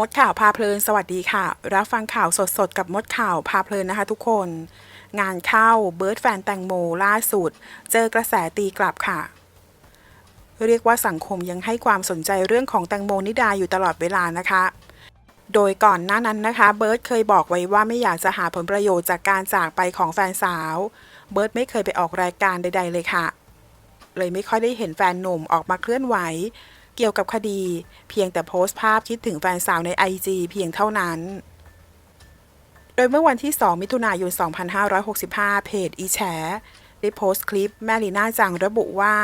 มดข่าวพาเพลินสวัสดีค่ะ รับฟังข่าวสดๆ กับมดข่าวพาเพลินนะคะทุกคน งานเข้าเบิร์ดแฟนแตงโมล่าสุด เจอกระแสตีกลับค่ะ เรียกว่าสังคมยังให้ความสนใจเรื่องของแตงโมนิดาอยู่ตลอดเวลานะคะ โดยก่อนหน้านั้นนะคะ เบิร์ดเคยบอกไว้ว่าไม่อยากจะหาผลประโยชน์จากการจากไปของแฟนสาว เบิร์ดไม่เคยไปออกรายการใด ๆ เลยค่ะ เลยไม่ค่อยได้เห็นแฟนหนุ่มออกมาเคลื่อนไหว เกี่ยวกับคดี เพียงแต่โพสต์ภาพคิดถึงแฟนสาวใน IG เพียงเท่านั้น โดยเมื่อวันที่ 2 มิถุนายน 2565 เพจอีแฉได้โพสต์คลิปแม่ลีน่าจังระบุว่า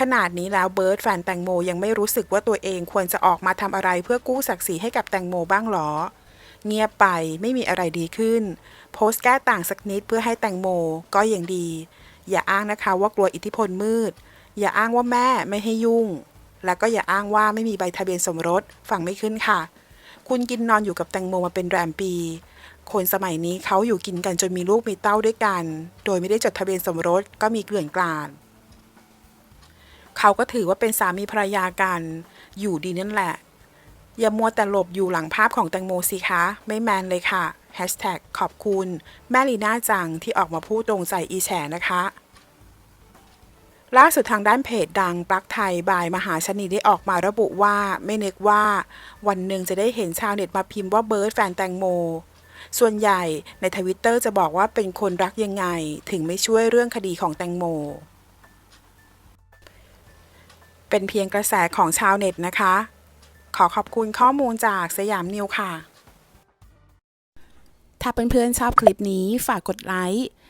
ขนาดนี้แล้วเบิร์ดแฟนแตงโมยังไม่รู้สึกว่าตัวเองควรจะออกมาทำอะไรเพื่อกู้ศักดิ์ศรีให้กับแตงโมบ้างหรอ เงียบไปไม่มีอะไรดีขึ้น โพสต์แก้ต่างสักนิดเพื่อให้แตงโมก็ยังดี อย่าอ้างนะคะว่ากลัวอิทธิพลมืด อย่าอ้างว่าแม่ไม่ให้ยุ่ง และก็อย่าอ้างว่าไม่มีใบทะเบียนสมรสฟังไม่ขึ้นค่ะ คุณกินนอนอยู่กับแตงโมมาเป็นแรมปี คนสมัยนี้เขาอยู่กินกันจนมีลูกมีเต้าด้วยกัน โดยไม่ได้จดทะเบียนสมรสก็มีเกลื่อนกลาดเขาก็ถือว่าเป็นสามีภรรยากัน อยู่ดีนั่นแหละ อย่ามัวแต่หลบอยู่หลังภาพของแตงโมสิคะ ไม่แมนเลยค่ะแฮชแท็กขอบคุณ แม่ลีน่าจังที่ออกมาพูดตรงใจอีแฉนะคะ ล่าสุดทางด้านเพจดังปลั๊กไทยบายมหาชนีได้ออกมาระบุว่าไม่นึกว่าวันหนึ่งจะได้เห็นชาวเน็ตมาพิมพ์ว่าเบิร์ดแฟนแตงโม ส่วนใหญ่ในทวิตเตอร์จะบอกว่าเป็นคนรักยังไง ถึงไม่ช่วยเรื่องคดีของแตงโม เป็นเพียงกระแสของชาวเน็ตนะคะ ขอขอบคุณข้อมูลจากสยามนิวค่ะ ถ้าเพื่อนๆชอบคลิปนี้ฝากกดไลค์